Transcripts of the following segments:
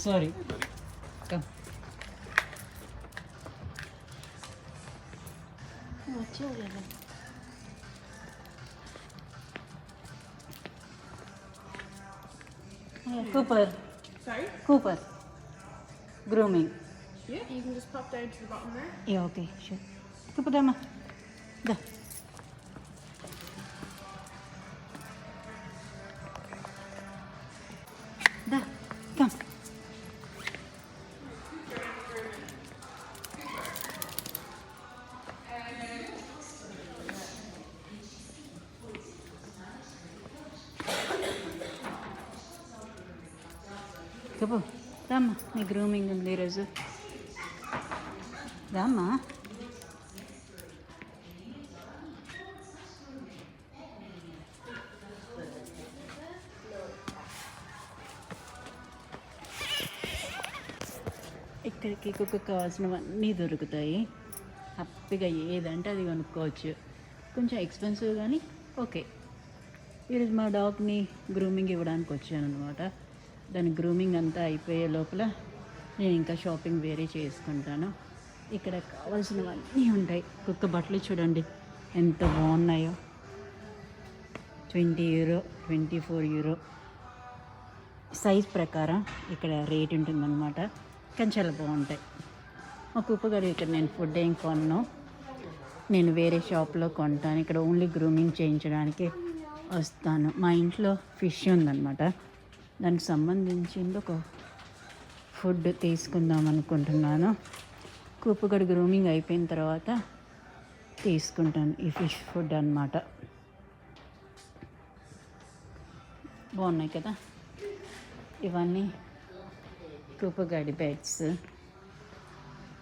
Sorry. Come. Cooper. Sorry? Cooper. Grooming. Yeah, you can just pop down to the bottom there. Yeah, okay, sure. Cooper, Dama. There. చెప్పు రామ్మా నీ grooming ఉంది ఈరోజు రామ్మా ఇక్కడికి కుక్క కావాల్సినవన్నీ దొరుకుతాయి. హ్యాపీగా ఏదంటే అది కొనుక్కోవచ్చు. కొంచెం ఎక్స్పెన్సివ్ కానీ ఓకే ఈరోజు మా డాగ్ని గ్రూమింగ్ ఇవ్వడానికి వచ్చాను అనమాట దాని గ్రూమింగ్ అంతా అయిపోయే లోపల నేను ఇంకా షాపింగ్ వేరే చేసుకుంటాను. ఇక్కడ కావాల్సినవన్నీ ఉంటాయి. కుక్క బట్టలు చూడండి ఎంత బాగున్నాయో. Twenty euro twenty four euro size ప్రకారం ఇక్కడ రేట్ ఉంటుందన్నమాట. కానీ చాలా బాగుంటాయి. మా కుప్ప గారు ఇక్కడ నేను ఫుడ్ ఏం కొన్నాను నేను వేరే షాప్లో కొంటాను. ఇక్కడ ఓన్లీ గ్రూమింగ్ చేయించడానికి వస్తాను. మా ఇంట్లో ఫిష్ ఉందన్నమాట. దానికి సంబంధించింది ఒక ఫుడ్ తీసుకుందాం అనుకుంటున్నాను. కూపుగడ గ్రూమింగ్ అయిపోయిన తర్వాత తీసుకుంటాను ఈ ఫిష్ ఫుడ్ అన్నమాట. బాగున్నాయి కదా? ఇవన్నీ కూపగడి బెడ్స్.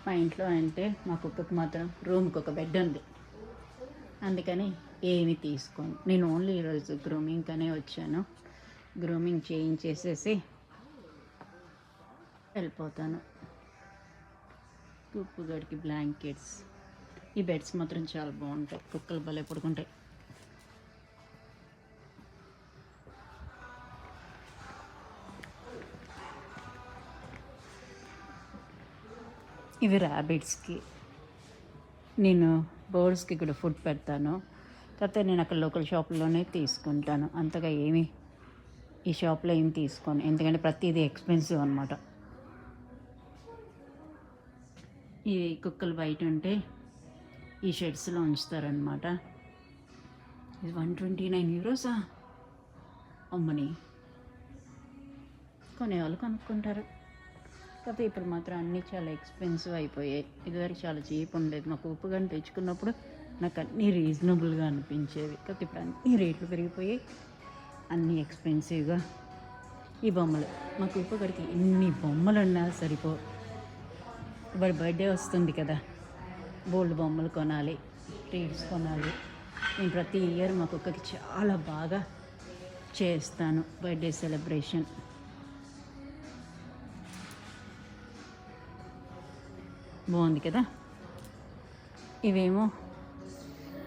మా ఇంట్లో అంటే మా కుక్కకి మాత్రం రూమ్కి ఒక బెడ్ ఉంది. అందుకని ఏమి తీసుకోను. నేను ఓన్లీ ఈరోజు గ్రూమింగ్కనే వచ్చాను. గ్రూమింగ్ చేయించేసేసి వెళ్ళిపోతాను. కుప్పుగడికి బ్లాంకెట్స్. ఈ బెడ్స్ మాత్రం చాలా బాగుంటాయి. కుక్కలు భలే పడుకుంటాయి. ఇవి ర్యాబిట్స్కి నేను బర్డ్స్కి కూడా ఫుడ్ పెడతాను. కాకపోతే నేను అక్కడ లోకల్ షాప్లోనే తీసుకుంటాను. అంతగా ఏమి ఈ షాప్లో ఏం తీసుకోను. ఎందుకంటే ప్రతిదీ ఎక్స్పెన్సివ్ అనమాట ఇవి కుక్కలు బయట ఉంటే ఈ షెడ్స్లో ఉంచుతారనమాట ఇది వన్ ట్వంటీ నైన్ యూరోసా? అమ్మని. కొనేవాళ్ళు కొనుక్కుంటారు. కాకపోతే ఇప్పుడు మాత్రం అన్నీ చాలా ఎక్స్పెన్సివ్ అయిపోయాయి. ఇదివరకు చాలా చీప్ ఉండేది. మాకు ఉప్పుగాని తెచ్చుకున్నప్పుడు నాకు అన్నీ రీజనబుల్గా అనిపించేవి. కాకపోతే ఇప్పుడు అన్ని రేట్లు పెరిగిపోయాయి. అన్నీ ఎక్స్పెన్సివ్గా. ఈ బొమ్మలు మాకు ఉప్పు ఎన్ని బొమ్మలు ఉన్నా సరిపో ఇప్పుడు బర్త్డే వస్తుంది కదా బోల్డ్ బొమ్మలు కొనాలి ట్రీట్స్ కొనాలి. నేను ప్రతి ఇయర్ మా కుక్కకి చాలా బాగా చేస్తాను బర్త్డే సెలబ్రేషన్. బాగుంది కదా? ఇవేమో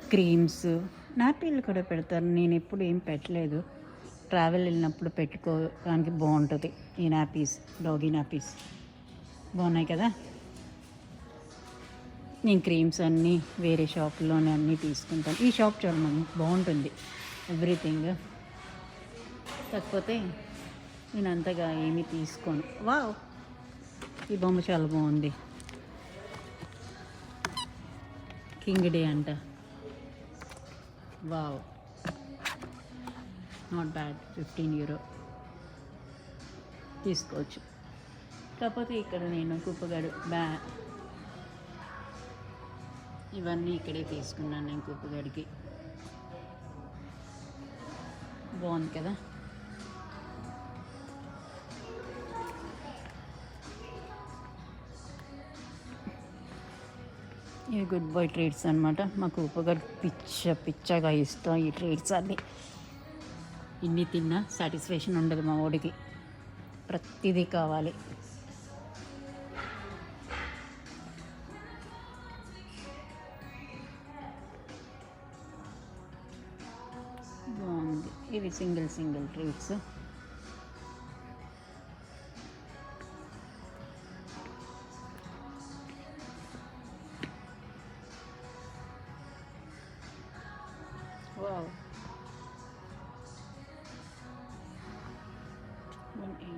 క్రీమ్స్ నాపీలు కూడా పెడతారు నేను ఎప్పుడు ఏం పెట్టలేదు. ట్రావెల్ వెళ్ళినప్పుడు పెట్టుకోవడానికి బాగుంటుంది. ఈ నాపీస్ డాగీ నాపీస్ బాగున్నాయి కదా? నేను క్రీమ్స్ అన్నీ వేరే షాప్లోనే అన్నీ తీసుకుంటాను. ఈ షాప్ చూడమని బాగుంటుంది. ఎవ్రీథింగ్ కాకపోతే నేను అంతగా ఏమీ తీసుకోను. వావ్! ఈ బొమ్మ చాలా బాగుంది. కింగ్ డే అంట. Wow! Not bad fifteen euro తీసుకోవచ్చు. కాకపోతే ఇక్కడ నేను కుప్పగాడు బ్యా ఇవన్నీ ఇక్కడే తీసుకున్నాను నేను కుప్పగాడికి బాగుంది కదా? ఇవి గుడ్ బై ట్రీట్స్ అనమాట మాకు ఉపగర్ పిచ్చ పిచ్చగా ఇష్టం ఈ ట్రీట్స్ అన్ని. ఇన్ని తిన్నా సాటిస్ఫాక్షన్ ఉండదు మా ఓడికి. ప్రతిదీ కావాలి. బాగుంది. ఇవి single single treats.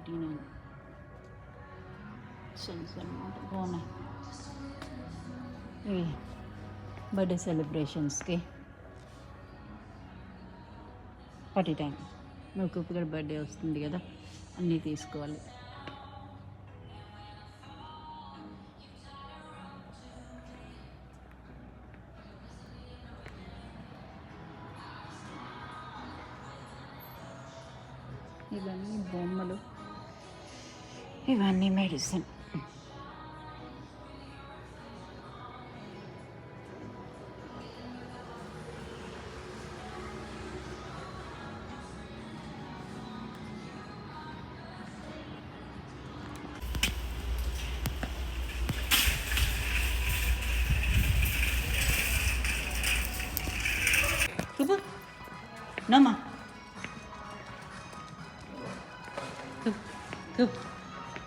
Eighty nine cents అనమాట బాగున్నాయి బర్త్డే సెలబ్రేషన్స్కి పార్టీ టైం మా కుప్పు గారి బర్త్డే వస్తుంది కదా అన్నీ తీసుకోవాలి. ఇవన్నీ బొమ్మలు. Güvenli Melis'in. Kıbı. Nama. Kıp. Kıp.